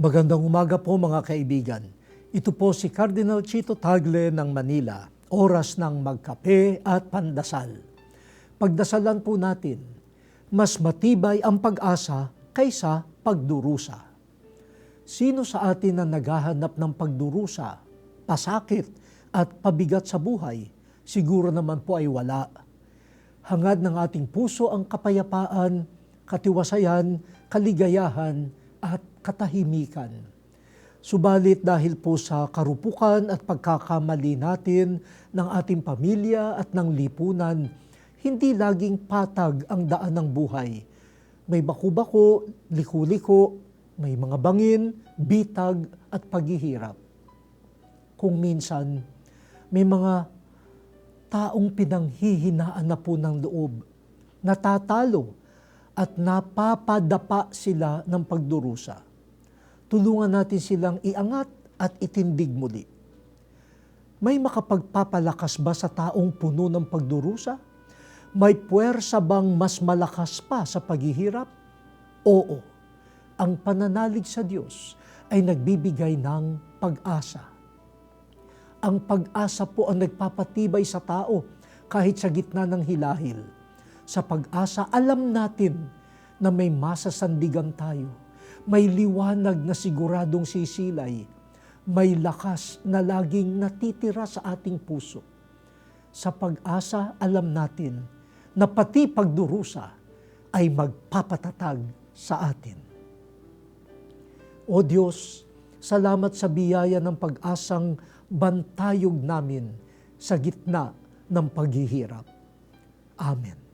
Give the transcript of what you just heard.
Magandang umaga po mga kaibigan. Ito po si Cardinal Chito Tagle ng Manila. Oras ng magkape at pandasal. Pagdasalan po natin, mas matibay ang pag-asa kaysa pagdurusa. Sino sa atin na naghahanap ng pagdurusa, pasakit at pabigat sa buhay? Siguro naman po ay wala. Hangad ng ating puso ang kapayapaan, katiwasayan, kaligayahan at katahimikan. Subalit dahil po sa karupukan at pagkakamali natin ng ating pamilya at ng lipunan, hindi laging patag ang daan ng buhay. May baku-bako, liku-liko, may mga bangin, bitag at paghihirap. Kung minsan, may mga taong pinanghihinaan na po ng loob, natatalo at napapadapa sila ng pagdurusa. Tulungan natin silang iangat at itindig muli. May makapagpapalakas ba sa taong puno ng pagdurusa? May puwersa bang mas malakas pa sa paghihirap? Oo. Ang pananalig sa Diyos ay nagbibigay ng pag-asa. Ang pag-asa po ang nagpapatibay sa tao kahit sa gitna ng hilahil. Sa pag-asa, alam natin na may masasandigan tayo. May liwanag na siguradong sisilay. May lakas na laging natitira sa ating puso. Sa pag-asa, alam natin na pati pagdurusa ay magpapatatag sa atin. O Diyos, salamat sa biyaya ng pag-asang bantayog namin sa gitna ng paghihirap. Amen.